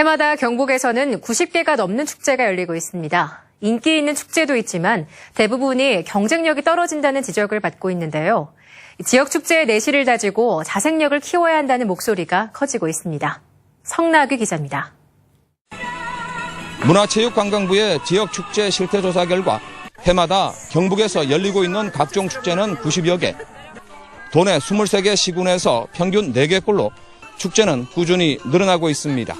해마다 경북에서는 90개가 넘는 축제가 열리고 있습니다. 인기 있는 축제도 있지만 대부분이 경쟁력이 떨어진다는 지적을 받고 있는데요. 지역 축제의 내실을 다지고 자생력을 키워야 한다는 목소리가 커지고 있습니다. 성나규 기자입니다. 문화체육관광부의 지역 축제 실태 조사 결과 해마다 경북에서 열리고 있는 각종 축제는 90여 개. 도내 23개 시군에서 평균 4개꼴로 축제는 꾸준히 늘어나고 있습니다.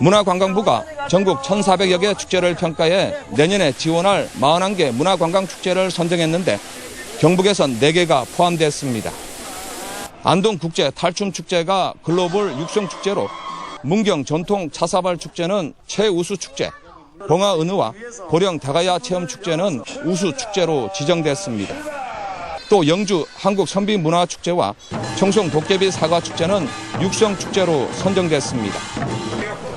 문화관광부가 전국 1,400여 개 축제를 평가해 내년에 지원할 41개 문화관광축제를 선정했는데 경북에선 4개가 포함됐습니다. 안동국제 탈춤축제가 글로벌 육성축제로 문경 전통 차사발 축제는 최우수 축제, 봉화 은우와 고령 다가야 체험 축제는 우수 축제로 지정됐습니다. 또 영주 한국 선비 문화 축제와 청송 도깨비 사과 축제는 육성 축제로 선정됐습니다.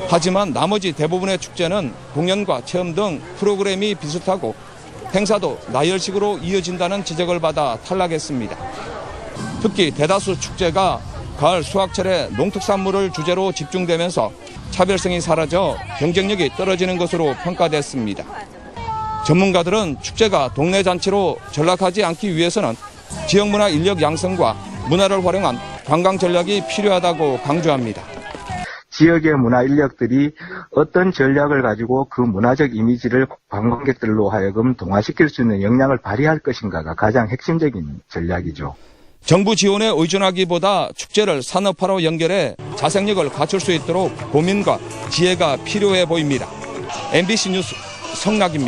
하지만 나머지 대부분의 축제는 공연과 체험 등 프로그램이 비슷하고 행사도 나열식으로 이어진다는 지적을 받아 탈락했습니다. 특히 대다수 축제가 가을 수확철에 농특산물을 주제로 집중되면서 차별성이 사라져 경쟁력이 떨어지는 것으로 평가됐습니다. 전문가들은 축제가 동네 잔치로 전락하지 않기 위해서는 지역 문화 인력 양성과 문화를 활용한 관광 전략이 필요하다고 강조합니다. 지역의 문화 인력들이 어떤 전략을 가지고 그 문화적 이미지를 관광객들로 하여금 동화시킬 수 있는 역량을 발휘할 것인가가 가장 핵심적인 전략이죠. 정부 지원에 의존하기보다 축제를 산업화로 연결해 자생력을 갖출 수 있도록 고민과 지혜가 필요해 보입니다. MBC 뉴스 성락입니다.